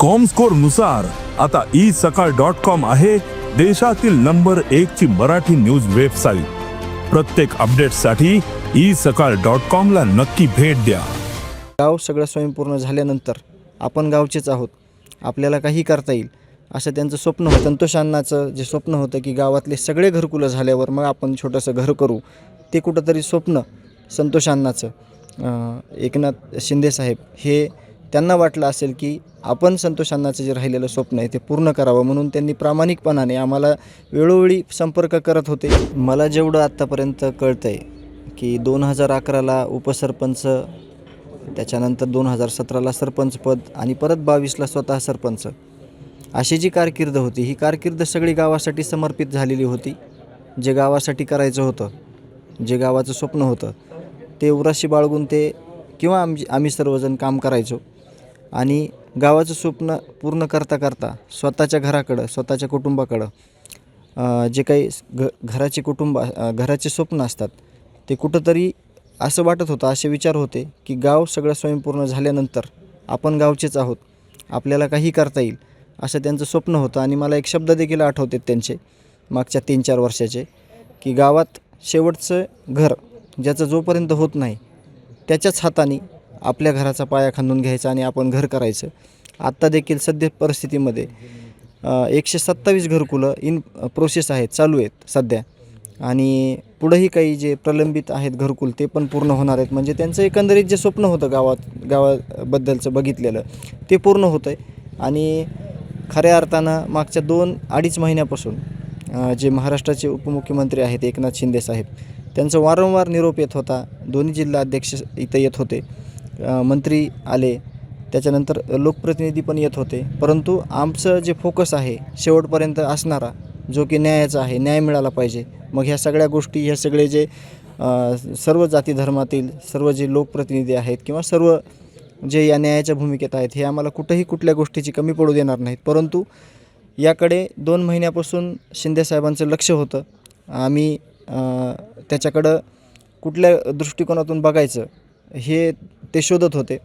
कॉमस्कोरनुसार आता ई सकाळ dot com आहे देशातील नंबर एक ची मराठी न्यूज वेबसाईट प्रत्येक अपडेटसाठी ई सकाळ डॉट कॉम ला नक्की भेट द्या. गाव सगळं स्वयंपूर्ण झाल्यानंतर आपण गावचेच आहोत. आपल्याला काही करता येईल. असं त्यांचं स्वप्न होतं. संतोष अण्णाचं जे स्वप्न होतं की गावातले सगळे घरकुलं झाल्यावर मग आपण छोटंसं घर करू ते कुठंतरी स्वप्न संतोष अण्णाचं. एकनाथ शिंदेसाहेब हे त्यांना वाटलं असेल की आपण संतोष अण्णाचं जे राहिलेलं स्वप्न आहे ते पूर्ण करावं म्हणून त्यांनी प्रामाणिकपणाने आम्हाला वेळोवेळी संपर्क करत होते. मला जेवढं आत्तापर्यंत कळतं आहे की दोन हजार अकराला उपसरपंच त्याच्यानंतर दोन हजार सतराला सरपंचपद आणि परत बावीसला स्वतः सरपंच. अशी जी कारकीर्द होती ही कारकीर्द सगळी गावासाठी समर्पित झालेली होती. जे गावासाठी करायचं होतं जे गावाचं स्वप्न होतं ते उराशी बाळगून ते किंवा आम आम्ही सर्वजण काम करायचो. आणि गावाचं स्वप्न पूर्ण करता करता स्वतःच्या घराकडं स्वतःच्या कुटुंबाकडं जे काही घ घराचे कुटुंब घराचे स्वप्न असतात ते कुठंतरी असं वाटत होतं असे विचार होते की गाव सगळं स्वयंपूर्ण झाल्यानंतर आपण गावचेच आहोत आपल्याला काही करता येईल असं त्यांचं स्वप्न होतं. आणि मला एक शब्द देखील आठवतात त्यांचे मागच्या तीन चार वर्षाचे की गावात शेवटचं घर ज्याचं जोपर्यंत होत नाही त्याच्याच हाताने आपल्या घराचा पाया खांदून घ्यायचा आणि आपण घर करायचं. आत्ता देखील सध्या परिस्थितीमध्ये एकशे सत्तावीस घरकुलं इन प्रोसेस आहेत चालू आहेत सध्या. आणि पुढंही काही जे प्रलंबित आहेत घरकुल ते पण पूर्ण होणार आहेत. म्हणजे त्यांचं एकंदरीत जे स्वप्न होतं गावात गावाबद्दलचं बघितलेलं ते पूर्ण होतं आहे आणि खऱ्या अर्थानं मागच्या दोन अडीच महिन्यापासून जे महाराष्ट्राचे उपमुख्यमंत्री आहेत एकनाथ शिंदे साहेब त्यांचं वारंवार निरोप येत होता. दोन्ही जिल्हा अध्यक्ष इथं येत होते. मंत्री आले त्याच्यानंतर लोकप्रतिनिधी पण येत होते. परंतु आमचं जे फोकस आहे शेवटपर्यंत असणारा जो की न्यायाचा आहे न्याय मिळाला पाहिजे. मग ह्या सगळ्या गोष्टी ह्या सगळे जे सर्व जाती धर्मातील सर्व जे लोकप्रतिनिधी आहेत किंवा सर्व जे या न्यायाच्या भूमिकेत आहेत हे आम्हाला कुठंही कुठल्या गोष्टीची कमी पडू देणार नाहीत. परंतु याकडे दोन महिन्यापासून शिंदेसाहेबांचं लक्ष होतं. आम्ही त्याच्याकडं कुठल्या दृष्टिकोनातून बघायचं हे ते शोधत होते.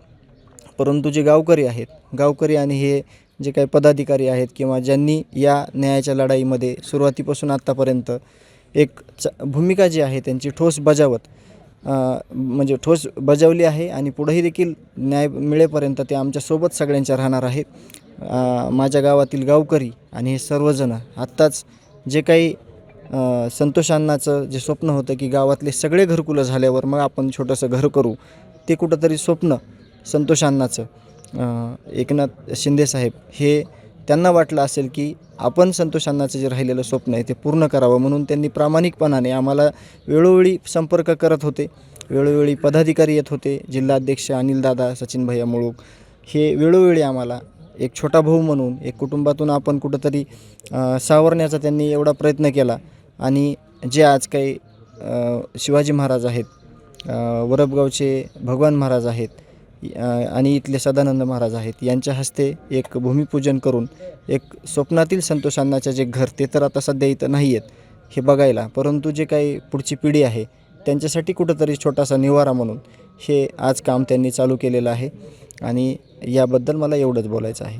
परंतु जे गावकरी आहेत गावकरी आणि हे जे काही पदाधिकारी आहेत किंवा ज्यांनी या न्यायाच्या लढाईमध्ये सुरुवातीपासून आत्तापर्यंत एक च भूमिका जी आहे त्यांची ठोस बजावत म्हणजे ठोस बजावली आहे आणि पुढेही देखील न्याय मिळेपर्यंत ते आमच्यासोबत सगळ्यांच्या राहणार आहेत. माझ्या गावातील गावकरी आणि हे सर्वजण आत्ताच जे काही संतोष अण्णाचं जे स्वप्न होतं की गावातले सगळे घरकुलं झाल्यावर मग आपण छोटंसं घर करू ते कुठंतरी स्वप्न संतोष अण्णाचं. एकनाथ शिंदेसाहेब हे त्यांना वाटलं असेल की आपण संतोष अण्णाचं जे राहिलेलं स्वप्न आहे ते पूर्ण करावं म्हणून त्यांनी प्रामाणिकपणाने आम्हाला वेळोवेळी संपर्क करत होते. वेळोवेळी पदाधिकारी येत होते जिल्हाध्यक्ष अनिलदादा सचिन भैया मुळूक. हे वेळोवेळी आम्हाला एक छोटा भाऊ म्हणून एक कुटुंबातून आपण कुठंतरी सावरण्याचा त्यांनी एवढा प्रयत्न केला. आणि जे आज काही शिवाजी महाराज आहेत वरबगावचे भगवान महाराज आहेत आणि इथले सदानंद महाराज आहेत यांच्या हस्ते एक भूमिपूजन करून एक स्वप्नातील संतोष जे घर ते तर आता सध्या इथं नाही आहेत हे बघायला. परंतु जे काही पुढची पिढी आहे त्यांच्यासाठी कुठंतरी छोटासा निवारा म्हणून हे आज काम त्यांनी चालू केलेलं आहे. आणि याबद्दल मला एवढंच बोलायचं आहे.